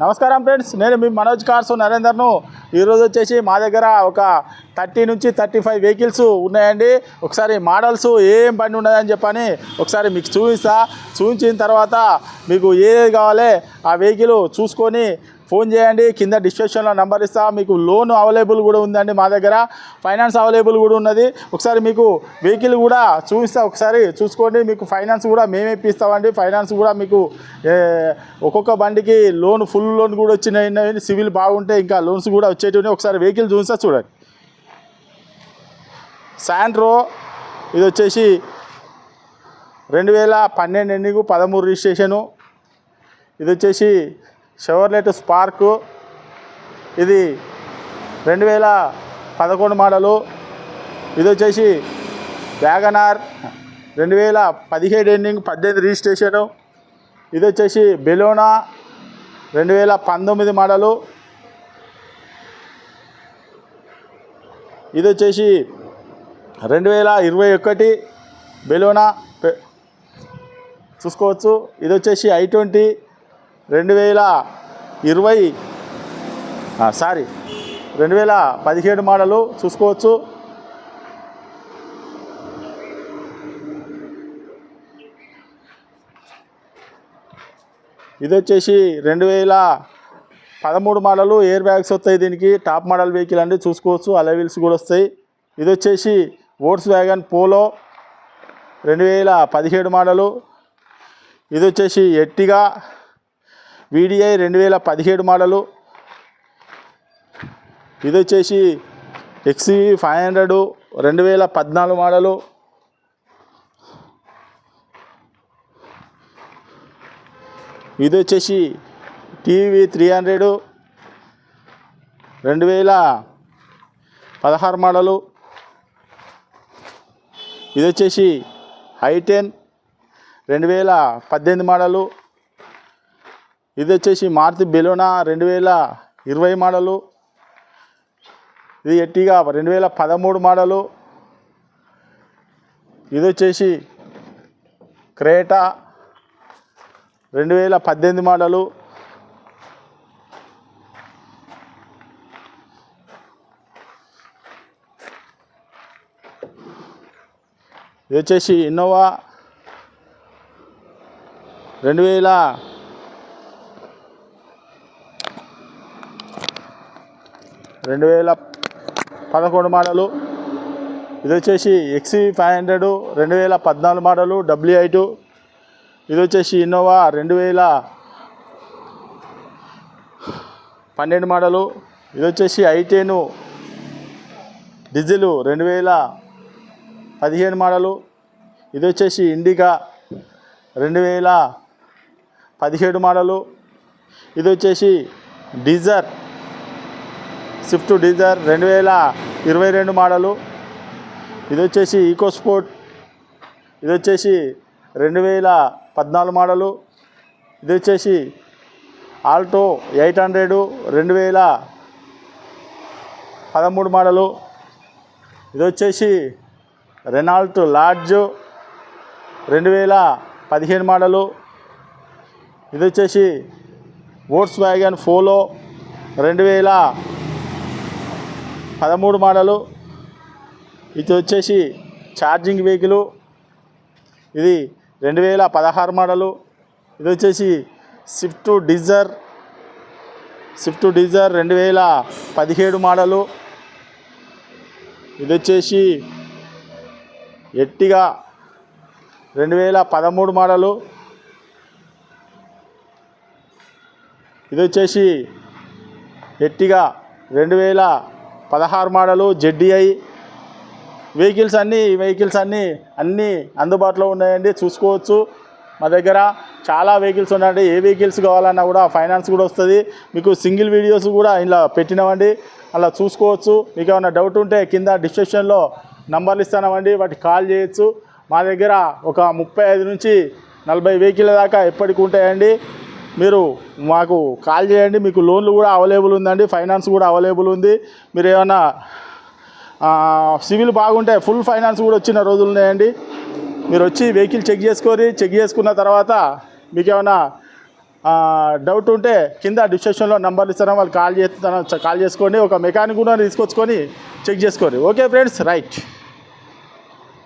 నమస్కారం ఫ్రెండ్స్ నేను మీ మనోజ్ కార్సు నరేందర్ను. ఈరోజు వచ్చేసి మా దగ్గర ఒక థర్టీ నుంచి థర్టీ ఫైవ్ వెహికల్స్ ఉన్నాయండి. ఒకసారి మోడల్స్ ఏం బండి ఉన్నదని చెప్పని ఒకసారి మీకు చూపిస్తా. చూపించిన తర్వాత మీకు ఏది కావాలి ఆ వెహికల్ చూసుకొని ఫోన్ చేయండి కింద డిస్క్రిప్షన్లో నెంబర్ ఇస్తా. మీకు లోన్ అవైలబుల్ కూడా ఉందండి మా దగ్గర. ఫైనాన్స్ అవైలబుల్ కూడా ఉన్నది. ఒకసారి మీకు వెహికల్ కూడా చూపిస్తా. ఒకసారి చూసుకోండి. మీకు ఫైనాన్స్ కూడా మేమే ఇప్పిస్తామండి. ఫైనాన్స్ కూడా మీకు ఒక్కొక్క బండికి లోన్ ఫుల్ లోన్ కూడా వచ్చినాయి సివిల్ బాగుంటే ఇంకా లోన్స్ కూడా వచ్చేటివి ఒకసారి వెహికల్ చూపిస్తా చూడండి. శాంట్రో ఇది వచ్చేసి రెండు వేల పన్నెండు ఎన్నికు పదమూడు రిజిస్ట్రేషను ఇది వచ్చేసి షెవర్లెట్ స్పార్కు ఇది రెండు వేల పదకొండు మోడలు. ఇది వచ్చేసి వ్యాగనార్ రెండు వేల పదిహేడు ఎండింగ్ పద్దెనిమిది రిజిస్ట్రేషను ఇది వచ్చేసి బెలోనా రెండు వేల పంతొమ్మిది మోడలు. ఇది వచ్చేసి రెండు వేల ఇరవై ఒకటి బెలోనా చూసుకోవచ్చు. ఇది వచ్చేసి ఐ ట్వంటీ రెండు వేల ఇరవై సారీ రెండు వేల పదిహేడు మోడలు చూసుకోవచ్చు. ఇది వచ్చేసి రెండు వేల పదమూడు మోడలు ఎయిర్ బ్యాగ్స్ వస్తాయి దీనికి టాప్ మోడల్ వెహికల్ అండి చూసుకోవచ్చు అలవిల్స్ కూడా వస్తాయి. ఇది వచ్చేసి ఓట్స్ వ్యాగన్ పోలో రెండు వేల పదిహేడు మోడలు. ఇది వచ్చేసి ఎట్టిగా వీడిఐ రెండు వేల పదిహేడు మోడలు. ఇది వచ్చేసి ఎక్స్వీ ఫైవ్ హండ్రెడ్ రెండు వేల పద్నాలుగు మోడలు. ఇది వచ్చేసి టీవీ త్రీ హండ్రెడ్ రెండు వేల పదహారు మోడలు. ఇది వచ్చేసి ఐ టెన్ రెండు వేల పద్దెనిమిది మోడలు. ఇది వచ్చేసి మారుతి బెలోనా రెండు వేల ఇరవై మోడలు. ఇది ఎట్టిగా రెండు వేల పదమూడు మోడలు. ఇది వచ్చేసి క్రేటా రెండు వేల పద్దెనిమిది మోడలు. ఇది వచ్చేసి ఇన్నోవా రెండు వేల రెండు వేల పదకొండు మోడలు. ఇది వచ్చేసి ఎక్సీ ఫైవ్ హండ్రెడ్ రెండు వేల పద్నాలుగు మోడలు డబ్ల్యూ టూ ఇది వచ్చేసి ఇన్నోవా రెండు వేల పన్నెండు మోడలు. ఇది వచ్చేసి ఐటెను డీజిల్ రెండు వేల పదిహేను మోడలు. ఇది వచ్చేసి ఇండికా రెండు వేల పదిహేడు మోడలు. ఇది వచ్చేసి డీజర్ స్విఫ్ట్ డీజర్ రెండు వేల ఇరవై రెండు మోడలు. ఇది వచ్చేసి ఈకో స్పోర్ట్. ఇది వచ్చేసి రెండు వేల పద్నాలుగు మోడలు. ఇది వచ్చేసి ఆల్టో ఎయిట్ హండ్రెడ్ రెండు వేల పదమూడు మోడలు. ఇది వచ్చేసి రెనాల్ట్ లార్జ్ రెండు వేల పదిహేను మోడలు. ఇది వచ్చేసి వోట్స్ వ్యాగన్ ఫోలో రెండు వేల పదమూడు మోడలు. ఇది వచ్చేసి ఛార్జింగ్ వెహికల్. ఇది రెండు వేల పదహారు మోడలు. ఇది వచ్చేసి స్విఫ్ట్ డిజర్. స్విఫ్ట్ డిజర్ రెండు వేల పదిహేడు మోడలు. ఇది వచ్చేసి ఎట్టిగా రెండు వేల పదమూడు మోడలు. ఇది వచ్చేసి ఎట్టిగా రెండు వేల పదహారు మోడలు జెడ్డీఐ వెహికల్స్ అన్నీ వెహికల్స్ అన్నీ అన్నీ అందుబాటులో ఉన్నాయండి. చూసుకోవచ్చు. మా దగ్గర చాలా వెహికల్స్ ఉన్నాయండి. ఏ వెహికల్స్ కావాలన్నా కూడా ఫైనాన్స్ కూడా వస్తుంది. మీకు సింగిల్ వీడియోస్ కూడా ఇలా పెట్టినామండి. అలా చూసుకోవచ్చు. మీకు ఏమైనా డౌట్ ఉంటే కింద డిస్క్రిప్షన్లో నంబర్లు ఇస్తామండి వాటికి కాల్ చేయొచ్చు. మా దగ్గర ఒక ముప్పై ఐదు నుంచి నలభై వెహికల్ దాకా ఎప్పటికి ఉంటాయండి. మీరు మాకు కాల్ చేయండి మీకు లోన్లు కూడా అవైలబుల్ ఉందండి ఫైనాన్స్ కూడా అవైలబుల్ ఉంది. మీరు ఏమైనా సివిల్ బాగుంటే ఫుల్ ఫైనాన్స్ కూడా వచ్చిన రోజులు ఉన్నాయండి. మీరు వచ్చి వెహికల్ చెక్ చేసుకొని చెక్ చేసుకున్న తర్వాత మీకు ఏమైనా డౌట్ ఉంటే కింద డిస్క్రిప్షన్లో నంబర్లు ఇస్తాను వాళ్ళు కాల్ చేస్తాను కాల్ చేసుకోండి ఒక మెకానిక్ కూడా తీసుకొచ్చుకొని చెక్ చేసుకోండి. Okay friends right.